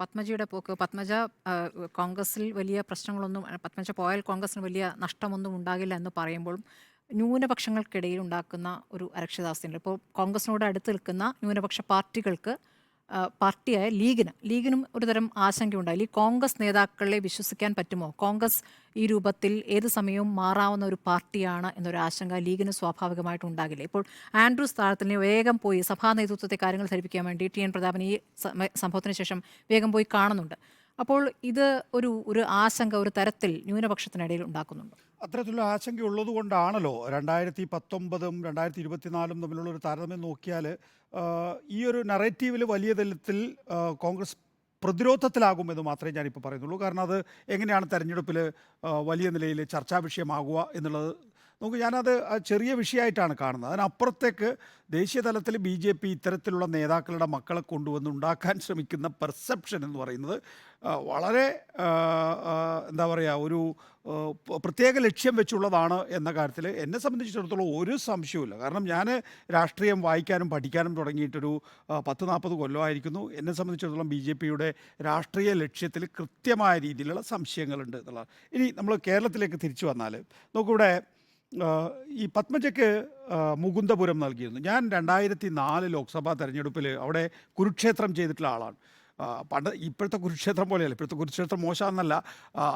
പത്മജിയുടെ പോക്ക് പത്മജ കോൺഗ്രസിൽ വലിയ പ്രശ്നങ്ങളൊന്നും പത്മജ പോയാൽ കോൺഗ്രസിന് വലിയ നഷ്ടമൊന്നും ഉണ്ടാകില്ല എന്ന് പറയുമ്പോഴും ന്യൂനപക്ഷങ്ങൾക്കിടയിൽ ഉണ്ടാക്കുന്ന ഒരു അരക്ഷിതാവസ്ഥയുണ്ട്. ഇപ്പോൾ കോൺഗ്രസിനോട് അടുത്ത് നിൽക്കുന്ന ന്യൂനപക്ഷ പാർട്ടികൾക്ക് പാർട്ടിയായ ലീഗിന് ലീഗിനും ഒരുതരം ആശങ്കയുണ്ടായി ഈ കോൺഗ്രസ് നേതാക്കളെ വിശ്വസിക്കാൻ പറ്റുമോ? കോൺഗ്രസ് ഈ രൂപത്തിൽ ഏത് സമയവും മാറാവുന്ന ഒരു പാർട്ടിയാണ് എന്നൊരു ആശങ്ക ലീഗിന് സ്വാഭാവികമായിട്ട് ഉണ്ടാകില്ല? ഇപ്പോൾ ആൻഡ്രൂസ് താഴത്തിനെ വേഗം പോയി സഭാ നേതൃത്വത്തെ കാര്യങ്ങൾ ധരിപ്പിക്കാൻ വേണ്ടി ടി എൻ പ്രതാപൻ ഈ സംഭവത്തിന് ശേഷം വേഗം പോയി കാണുന്നുണ്ട്. അപ്പോൾ ഇത് ഒരു ഒരു ആശങ്ക ഒരു തരത്തിൽ ന്യൂനപക്ഷത്തിനിടയിൽ ഉണ്ടാക്കുന്നുണ്ട്? അത്തരത്തിലുള്ള ആശങ്ക ഉള്ളത് കൊണ്ടാണല്ലോ രണ്ടായിരത്തി പത്തൊമ്പതും രണ്ടായിരത്തി ഇരുപത്തിനാലും തമ്മിലുള്ള ഒരു താരതമ്യം നോക്കിയാൽ ഈ ഒരു നറേറ്റീവിൽ വലിയ തലത്തിൽ കോൺഗ്രസ് പ്രതിരോധത്തിലാകുമെന്ന് മാത്രമേ ഞാനിപ്പോൾ പറയുന്നുള്ളൂ. കാരണം അത് എങ്ങനെയാണ് തെരഞ്ഞെടുപ്പിൽ വലിയ നിലയിൽ ചർച്ചാ വിഷയമാകുക എന്നുള്ളത് നമുക്ക് ഞാനത് ചെറിയ വിഷയമായിട്ടാണ് കാണുന്നത്. അതിനപ്പുറത്തേക്ക് ദേശീയ തലത്തിൽ ബി ജെ പി ഇത്തരത്തിലുള്ള നേതാക്കളുടെ മക്കളെ കൊണ്ടുവന്ന് ഉണ്ടാക്കാൻ ശ്രമിക്കുന്ന പെർസെപ്ഷൻ എന്ന് പറയുന്നത് വളരെ എന്താ പറയുക ഒരു പ്രത്യേക ലക്ഷ്യം വെച്ചുള്ളതാണ് എന്ന കാര്യത്തിൽ എന്നെ സംബന്ധിച്ചിടത്തോളം ഒരു സംശയവുമില്ല. കാരണം ഞാൻ രാഷ്ട്രീയം വായിക്കാനും പഠിക്കാനും തുടങ്ങിയിട്ടൊരു പത്ത് നാൽപ്പത് കൊല്ലമായിരിക്കുന്നു. എന്നെ സംബന്ധിച്ചിടത്തോളം ബി ജെ പിയുടെ രാഷ്ട്രീയ ലക്ഷ്യത്തിൽ കൃത്യമായ രീതിയിലുള്ള സംശയങ്ങളുണ്ട് എന്നുള്ളത് ഇനി നമ്മൾ കേരളത്തിലേക്ക് തിരിച്ചു വന്നാൽ നോക്കൂടെ ആ, ഈ പത്മജയ്ക്ക് മുകുന്ദപുരം നൽകിയിരുന്നു. ഞാൻ രണ്ടായിരത്തി നാല് ലോക്സഭാ തെരഞ്ഞെടുപ്പിൽ അവിടെ കുരുക്ഷേത്രം ചെയ്തിട്ടുള്ള ആളാണ്. പണ്ട് ഇപ്പോഴത്തെ കുരുക്ഷേത്രം പോലെയല്ല. ഇപ്പോഴത്തെ കുരുക്ഷേത്രം മോശമെന്നല്ല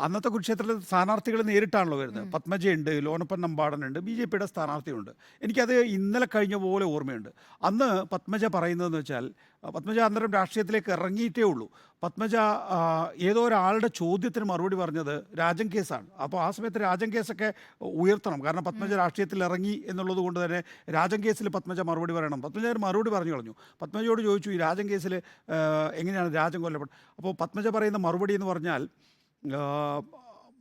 അന്നത്തെ കുരുക്ഷേത്രത്തിൽ സ്ഥാനാർത്ഥികൾ നേരിട്ടാണല്ലോ വരുന്നത്. പത്മജയുണ്ട് ലോനപ്പൻ നമ്പാടനുണ്ട് ബി ജെ പിയുടെ സ്ഥാനാർത്ഥിയുണ്ട് എനിക്കത് ഇന്നലെ കഴിഞ്ഞ പോലെ ഓർമ്മയുണ്ട്. അന്ന് പത്മജ പറയുന്നതെന്ന് വെച്ചാൽ പത്മജ അന്നേരം രാഷ്ട്രീയത്തിലേക്ക് ഇറങ്ങിയിട്ടേ ഉള്ളൂ. പത്മജ ഏതോ ഒരാളുടെ ചോദ്യത്തിന് മറുപടി പറഞ്ഞത് രാജൻ കേസാണ്. അപ്പോൾ ആ സമയത്ത് രാജൻ കേസൊക്കെ ഉയർത്തണം. കാരണം പത്മജ രാഷ്ട്രീയത്തിൽ ഇറങ്ങി എന്നുള്ളത് കൊണ്ട് തന്നെ രാജൻ കേസിൽ പത്മജ മറുപടി പറയണം. പത്മജ മറുപടി പറഞ്ഞു കളഞ്ഞു. പത്മജയോട് ചോദിച്ചു ഈ രാജൻ കേസിൽ എങ്ങനെയാണ് രാജൻ കൊല്ലപ്പെട്ടത് അപ്പോൾ പത്മജ പറയുന്ന മറുപടി എന്ന് പറഞ്ഞാൽ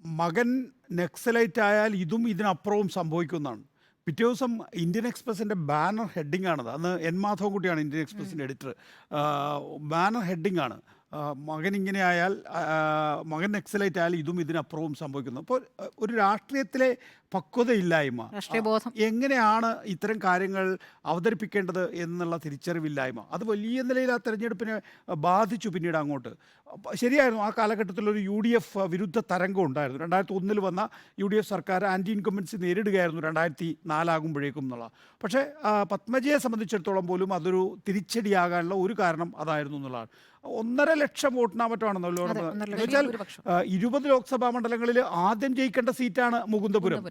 മകൻ നെക്സലൈറ്റ് ആയാൽ ഇതും ഇതിനപ്പുറവും സംഭവിക്കുന്നതാണ് പിറ്റേ ദിവസം ഇന്ത്യൻ എക്സ്പ്രസിന്റെ ബാനർ ഹെഡിങ്ങാണത് അന്ന് എൻ മാധവൻകുട്ടിയാണ് ഇന്ത്യൻ എക്സ്പ്രസിന്റെ എഡിറ്റർ. ബാനർ ഹെഡിങ്ങാണ് ആണ്. മകൻ ഇങ്ങനെ ആയാൽ മകൻ എക്സലൈറ്റ് ആയാൽ ഇതും ഇതിനപ്പുറവും സംഭവിക്കുന്നു. അപ്പോൾ ഒരു രാഷ്ട്രീയത്തിലെ പക്വതയില്ലായ്മ എങ്ങനെയാണ് ഇത്തരം കാര്യങ്ങൾ അവതരിപ്പിക്കേണ്ടത് എന്നുള്ള തിരിച്ചറിവില്ലായ്മ? അത് വലിയ നിലയിൽ ആ തെരഞ്ഞെടുപ്പിനെ ബാധിച്ചു പിന്നീട് അങ്ങോട്ട്. ശരിയായിരുന്നു. ആ കാലഘട്ടത്തിൽ ഒരു യു ഡി എഫ് വിരുദ്ധ തരംഗം ഉണ്ടായിരുന്നു. രണ്ടായിരത്തി ഒന്നിൽ വന്ന യു ഡി എഫ് സർക്കാർ ആന്റി ഇൻകംബൻസി നേരിടുകയായിരുന്നു രണ്ടായിരത്തി നാലാകുമ്പോഴേക്കും എന്നുള്ള. പക്ഷേ പത്മജയെ സംബന്ധിച്ചിടത്തോളം പോലും അതൊരു തിരിച്ചടിയാകാനുള്ള ഒരു കാരണം അതായിരുന്നു എന്നുള്ളതാണ്. ഒന്നര ലക്ഷം വോട്ടിനാ മറ്റാണെന്നല്ലോ എന്നുവെച്ചാൽ വെച്ചാൽ ഇരുപത് ലോക്സഭാ മണ്ഡലങ്ങളിൽ ആദ്യം ജയിക്കേണ്ട സീറ്റാണ് മുകുന്ദപുരം.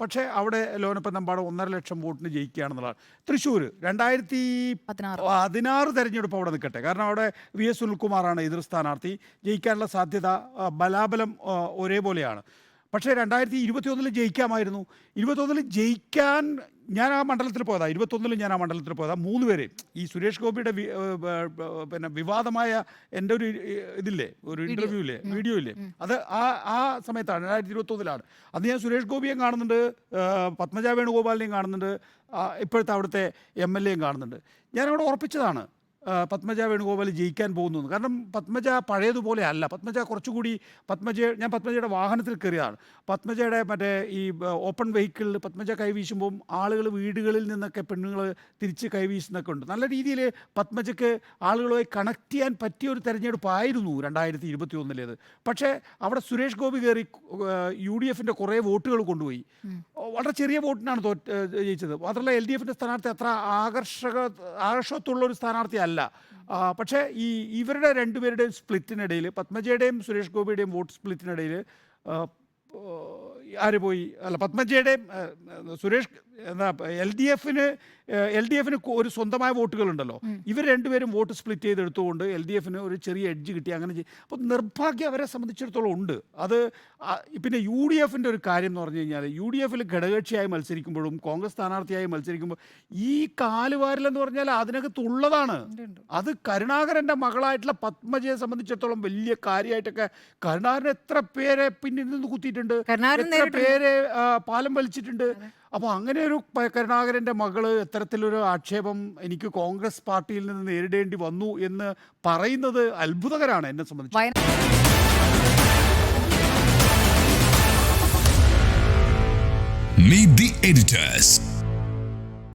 പക്ഷെ അവിടെ ലോനപ്പൻ നമ്പാട് ഒന്നര ലക്ഷം വോട്ടിന് ജയിക്കുകയാണെന്നുള്ളതാണ്. തൃശ്ശൂർ രണ്ടായിരത്തി പതിനാറ്. തെരഞ്ഞെടുപ്പ് അവിടെ നിൽക്കട്ടെ. കാരണം അവിടെ വി എസ് സുനിൽകുമാറാണ് എതിർ സ്ഥാനാർത്ഥി. ജയിക്കാനുള്ള സാധ്യത ബലാബലം ഒരേപോലെയാണ്. പക്ഷേ രണ്ടായിരത്തി ഇരുപത്തിയൊന്നിൽ ജയിക്കാമായിരുന്നു. ഇരുപത്തൊന്നിൽ ജയിക്കാൻ ഞാൻ ആ മണ്ഡലത്തിൽ പോയതാ. ഇരുപത്തൊന്നിൽ ഞാൻ ആ മണ്ഡലത്തിൽ പോയതാ. മൂന്ന് പേര്. ഈ സുരേഷ് ഗോപിയുടെ പിന്നെ വിവാദമായ എന്റെ ഒരു ഇതില്ലേ? ഒരു ഇന്റർവ്യൂ ഇല്ലേ വീഡിയോ ഇല്ലേ? അത് ആ ആ സമയത്താണ്. രണ്ടായിരത്തി ഇരുപത്തൊന്നിലാണ്. അന്ന് ഞാൻ സുരേഷ് ഗോപിയെയും കാണുന്നുണ്ട്. പത്മജ വേണുഗോപാലിനെയും കാണുന്നുണ്ട്. ഇപ്പോഴത്തെ അവിടുത്തെ എം എൽ എയും കാണുന്നുണ്ട്. ഞാനവിടെ ഉറപ്പിച്ചതാണ്. പത്മജ വേണുഗോപാൽ ജയിക്കാൻ പോകുന്നു കാരണം പത്മജ പഴയതുപോലെ അല്ല. പത്മജ കുറച്ചുകൂടി പത്മജ ഞാൻ പത്മജയുടെ വാഹനത്തിൽ കയറിയതാണ്. പത്മജയുടെ മറ്റേ ഈ ഓപ്പൺ വെഹിക്കിളിൽ പത്മജ കൈവീശുമ്പോൾ ആളുകൾ വീടുകളിൽ നിന്നൊക്കെ പെണ്ണുങ്ങൾ തിരിച്ച് കൈവീശുന്നൊക്കെ ഉണ്ട്. നല്ല രീതിയിൽ പത്മജയ്ക്ക് ആളുകളുമായി കണക്ട് ചെയ്യാൻ പറ്റിയ ഒരു തെരഞ്ഞെടുപ്പായിരുന്നു രണ്ടായിരത്തി ഇരുപത്തി ഒന്നിലേത് പക്ഷേ അവിടെ സുരേഷ് ഗോപി കയറി യു ഡി എഫിന്റെ കുറേ വോട്ടുകൾ കൊണ്ടുപോയി. വളരെ ചെറിയ വോട്ടിനാണ് തോറ്റ് ജയിച്ചത്. മാത്രമല്ല എൽ ഡി എഫിന്റെ സ്ഥാനാർത്ഥി അത്ര ആകർഷക ആകർഷകത്തുള്ള ഒരു സ്ഥാനാർത്ഥി അല്ല പക്ഷേ ഈ ഇവരുടെ രണ്ടുപേരുടെയും സ്പ്ലിറ്റിനിടയിൽ പത്മജയുടെയും സുരേഷ് ഗോപിയുടെയും വോട്ട് സ്പ്ലിറ്റിനിടയിൽ ആര് പോയി? അല്ല പത്മജയുടെ സുരേഷ് എന്താ എൽ ഡി എഫിന് എൽ ഡി എഫിന് ഒരു സ്വന്തമായ വോട്ടുകളുണ്ടല്ലോ. ഇവർ രണ്ടുപേരും വോട്ട് സ്പ്ലിറ്റ് ചെയ്തെടുത്തുകൊണ്ട് എൽ ഡി എഫിന് ഒരു ചെറിയ എഡ്ജ് കിട്ടി. അങ്ങനെ അപ്പോൾ നിർഭാഗ്യം അവരെ സംബന്ധിച്ചിടത്തോളം ഉണ്ട്. അത് പിന്നെ യു ഡി എഫിന്റെ ഒരു കാര്യം എന്ന് പറഞ്ഞു കഴിഞ്ഞാൽ യു ഡി എഫിൽ ഘടകകക്ഷിയായി മത്സരിക്കുമ്പോഴും കോൺഗ്രസ് സ്ഥാനാർത്ഥിയായി മത്സരിക്കുമ്പോൾ ഈ കാലുവാരലെന്ന് പറഞ്ഞാൽ അതിനകത്തുള്ളതാണ് അത് കരുണാകരന്റെ മകളായിട്ടുള്ള പത്മജയെ സംബന്ധിച്ചിടത്തോളം വലിയ കാര്യമായിട്ടൊക്കെ കരുണാകരൻ എത്ര പേരെ പിന്നിൽ നിന്ന് കുത്തിയിട്ടുണ്ട്? കരുണാകരൻ എത്ര നേരിട്ടുണ്ട്. പാലം വലിച്ചിട്ടുണ്ട് അപ്പോൾ അങ്ങനെ ഒരു കരുണാകരന്റെ കരുണാകരന്റെ മകൾ എത്തരത്തിലൊരു ആക്ഷേപം എനിക്ക് കോൺഗ്രസ് പാർട്ടിയിൽ നിന്ന് നേരിടേണ്ടി വന്നു എന്ന് പറയുന്നത് അത്ഭുതകരമാണ് എന്നെ സംബന്ധിച്ച് Meet the editors.